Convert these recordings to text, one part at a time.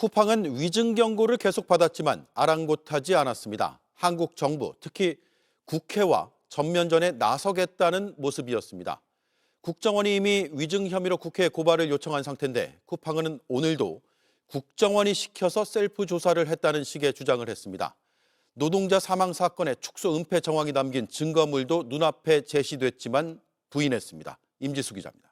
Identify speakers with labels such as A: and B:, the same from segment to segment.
A: 쿠팡은 위증 경고를 계속 받았지만 아랑곳하지 않았습니다. 한국 정부, 특히 국회와 전면전에 나서겠다는 모습이었습니다. 국정원이 이미 위증 혐의로 국회에 고발을 요청한 상태인데 쿠팡은 오늘도 국정원이 시켜서 셀프 조사를 했다는 식의 주장을 했습니다. 노동자 사망 사건의 축소 은폐 정황이 담긴 증거물도 눈앞에 제시됐지만 부인했습니다. 임지수 기자입니다.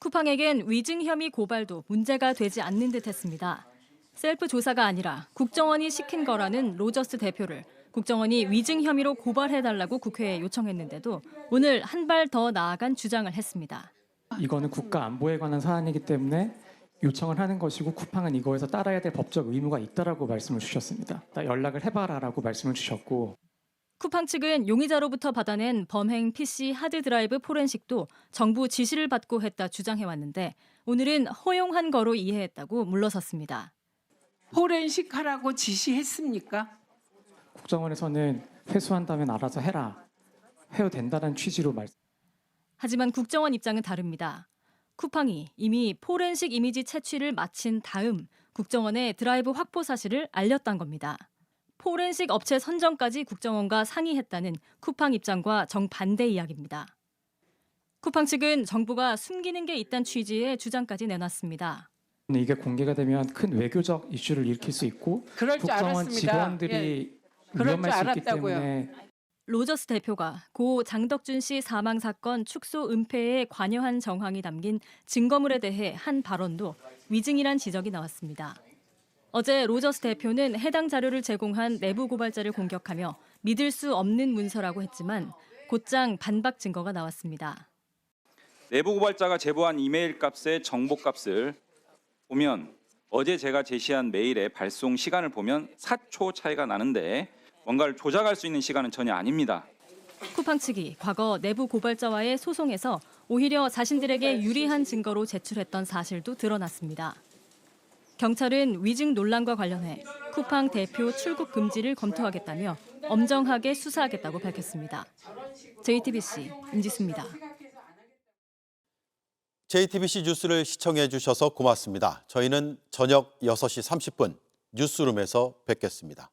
B: 쿠팡에겐 위증 혐의 고발도 문제가 되지 않는 듯했습니다. 셀프 조사가 아니라 국정원이 시킨 거라는 로저스 대표를 국정원이 위증 혐의로 고발해달라고 국회에 요청했는데도 오늘 한 발 더 나아간 주장을 했습니다.
C: 이거는 국가 안보에 관한 사안이기 때문에 요청을 하는 것이고 쿠팡은 이거에서 따라야 될 법적 의무가 있다라고 말씀을 주셨습니다. 나 연락을 해봐라라고 말씀을 주셨고
B: 쿠팡 측은 용의자로부터 받아낸 범행 PC 하드드라이브 포렌식도 정부 지시를 받고 했다 주장해왔는데 오늘은 허용한 거로 이해했다고 물러섰습니다.
D: 포렌식 하라고 지시했습니까?
C: 국정원에서는 회수한다면 알아서 해라 해도 된다는 취지로 말.
B: 하지만 국정원 입장은 다릅니다. 쿠팡이 이미 포렌식 이미지 채취를 마친 다음 국정원에 드라이브 확보 사실을 알렸던 겁니다. 포렌식 업체 선정까지 국정원과 상의했다는 쿠팡 입장과 정반대 이야기입니다. 쿠팡 측은 정부가 숨기는 게 있다는 취지의 주장까지 내놨습니다.
C: 이게 공개가 되면 큰 외교적 이슈를 일으킬 수 있고
D: 그럴 줄
C: 국정원
D: 알았습니다.
C: 직원들이
D: 예.
C: 위험할 줄수 있기. 때문에
B: 로저스 대표가 고 장덕준 씨 사망 사건 축소 은폐에 관여한 정황이 담긴 증거물에 대해 한 발언도 위증이란 지적이 나왔습니다. 어제 로저스 대표는 해당 자료를 제공한 내부 고발자를 공격하며 믿을 수 없는 문서라고 했지만 곧장 반박 증거가 나왔습니다.
E: 내부 고발자가 제보한 이메일 값의 정보 값을 보면 어제 제가 제시한 메일의 발송 시간을 보면 4초 차이가 나는데 뭔가를 조작할 수 있는 시간은 전혀 아닙니다.
B: 쿠팡 측이 과거 내부 고발자와의 소송에서 오히려 자신들에게 유리한 증거로 제출했던 사실도 드러났습니다. 경찰은 위증 논란과 관련해 쿠팡 대표 출국 금지를 검토하겠다며 엄정하게 수사하겠다고 밝혔습니다. JTBC 임지수입니다.
A: JTBC 뉴스를 시청해 주셔서 고맙습니다. 저희는 저녁 6시 30분 뉴스룸에서 뵙겠습니다.